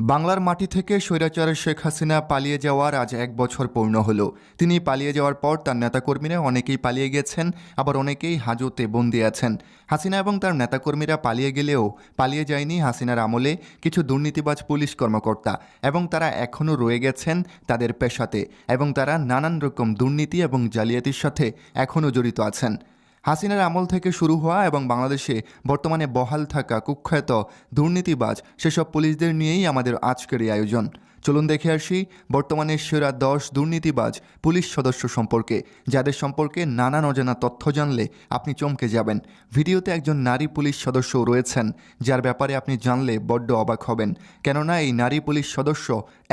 বাংলার মাটি থেকে স্বৈরাচার শেখ হাসিনা পালিয়ে যাওয়ার আজ এক বছর পূর্ণ হল। তিনি পালিয়ে যাওয়ার পর তার নেতাকর্মীরা অনেকেই পালিয়ে গেছেন, আবার অনেকেই হাজতে বন্দি আছেন। হাসিনা এবং তার নেতাকর্মীরা পালিয়ে গেলেও পালিয়ে যায়নি হাসিনার আমলে কিছু দুর্নীতিবাজ পুলিশ কর্মকর্তা এবং তারা এখনও রয়ে গেছেন তাদের পেশাতে এবং তারা নানান রকম দুর্নীতি এবং জালিয়াতির সাথে এখনও জড়িত আছেন। হাসিনার আমল থেকে শুরু হওয়া এবং বাংলাদেশে বর্তমানে বহাল থাকা কুখ্যাত দুর্নীতিবাজ সেসব পুলিশদের নিয়েই আমাদের আজকের এই আয়োজন। চলুন দেখে আসি বর্তমানে সেরা দশ দুর্নীতিবাজ পুলিশ সদস্য সম্পর্কে, যাদের সম্পর্কে নানান অজানা তথ্য জানলে আপনি চমকে যাবেন। ভিডিওতে একজন নারী পুলিশ সদস্যও রয়েছেন, যার ব্যাপারে আপনি জানলে বড্ড অবাক হবেন। কেননা এই নারী পুলিশ সদস্য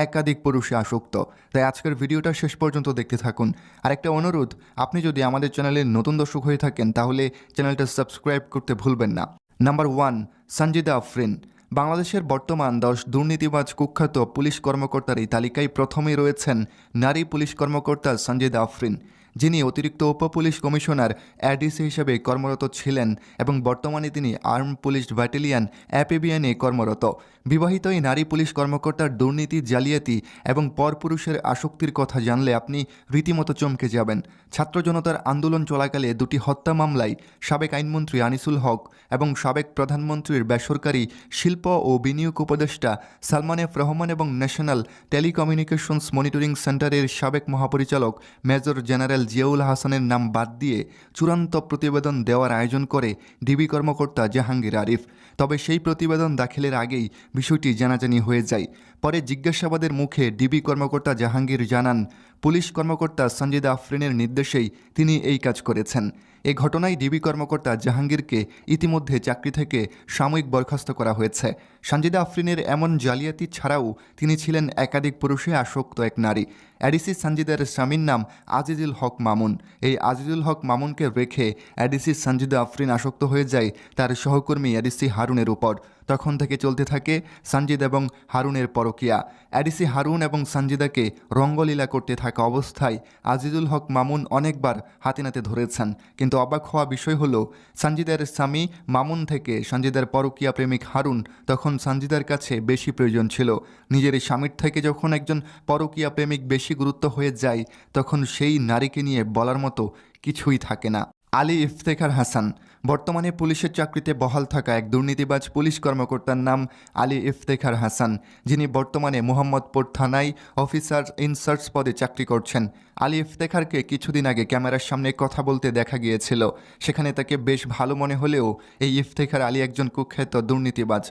একাধিক পুরুষে আসক্ত। তাই আজকের ভিডিওটা শেষ পর্যন্ত দেখতে থাকুন। আরেকটা অনুরোধ, আপনি যদি আমাদের চ্যানেলের নতুন দর্শক হয়ে থাকেন, তাহলে চ্যানেলটা সাবস্ক্রাইব করতে ভুলবেন না। Number one Sanjida Afrin. বাংলাদেশের বর্তমান দশ দুর্নীতিবাজ কুখ্যাত পুলিশ কর্মকর্তার এই তালিকায় প্রথমেই রয়েছেন নারী পুলিশ কর্মকর্তা সঞ্জিদা আফরিন যিনি অতিরিক্ত উপপুলিশ কমিশনার অ্যাডিসি হিসেবে কর্মরত ছিলেন এবং বর্তমানে তিনি আর্ম পুলিশ ব্যাটালিয়ন অ্যাপিবিয়ানে কর্মরত। বিবাহিত এই নারী পুলিশ কর্মকর্তার দুর্নীতি, জালিয়াতি এবং পরপুরুষের আসক্তির কথা জানলে আপনি রীতিমতো চমকে যাবেন। ছাত্র জনতার আন্দোলন চলাকালে দুটি হত্যা মামলায় সাবেক আইনমন্ত্রী আনিসুল হক এবং সাবেক প্রধানমন্ত্রীর বেসরকারি শিল্প ও বিনিয়োগ উপদেষ্টা সালমান এফ রহমান এবং ন্যাশনাল টেলিকমিউনিকেশনস মনিটরিং সেন্টারের সাবেক মহাপরিচালক মেজর জেনারেল জিয়াউল হাসানের নাম বাদ দিয়ে চূড়ান্ত প্রতিবেদন দেওয়ার আয়োজন করে ডিবি কর্মকর্তা জাহাঙ্গীর আরিফ। তবে সেই প্রতিবেদন দাখিলের আগেই বিষয়টি জানাজানি হয়ে যায়। পরে জিজ্ঞাসাবাদের মুখে ডিবি কর্মকর্তা জাহাঙ্গীর জানান পুলিশ কর্মকর্তা সঞ্জিদা আফরিনের নির্দেশেই তিনি এই কাজ করেছেন। এ ঘটনায় ডিবি কর্মকর্তা জাহাঙ্গীরকে ইতিমধ্যে চাকরি থেকে সাময়িক বরখাস্ত করা হয়েছে। সঞ্জিদা আফরিনের এমন জালিয়াতি ছাড়াও তিনি ছিলেন একাধিক পুরুষে আসক্ত এক নারী। অ্যাডিসি সঞ্জিদার স্বামীর নাম আজিজুল হক মামুন। এই আজিজুল হক মামুনকে রেখে অ্যাডিসি সঞ্জিদা আফরিন আসক্ত হয়ে যায় তার সহকর্মী অ্যাডিসি হারুনের উপর। তখন থেকে চলতে থাকে সঞ্জিদ এবং হারুনের পরকিয়া। অ্যাডিসি হারুন এবং সঞ্জিদাকে রঙ্গলীলা করতে থাকা অবস্থায় আজিজুল হক মামুন অনেকবার হাতে নাতে ধরেছেন। কিন্তু অবাক হওয়া বিষয় হলো সঞ্জিদার স্বামী মামুন থেকে সঞ্জিদার পরকিয়া প্রেমিক হারুন তখন সঞ্জিদার কাছে বেশি প্রয়োজন ছিল। নিজের স্বামীর থেকে যখন একজন পরকিয়া প্রেমিক বেশি গুরুত্ব হয়ে যায়, তখন সেই নারীকে নিয়ে বলার মতো কিছুই থাকে না। আলী ইফতেখার হাসান বর্তমানে পুলিশের চাকরিতে বহাল থাকা এক দুর্নীতিবাজ পুলিশ কর্মকর্তার নাম আলী ইফতেখার হাসান, যিনি বর্তমানে মোহাম্মদপুর থানায় অফিসার ইনসার্চ পদে চাকরি করছেন। আলী ইফতেখারকে কিছুদিন আগে ক্যামেরার সামনে কথা বলতে দেখা গিয়েছিল। সেখানে তাকে বেশ ভালো মনে হলেও এই ইফতেখার আলী একজন কুখ্যাত দুর্নীতিবাজ।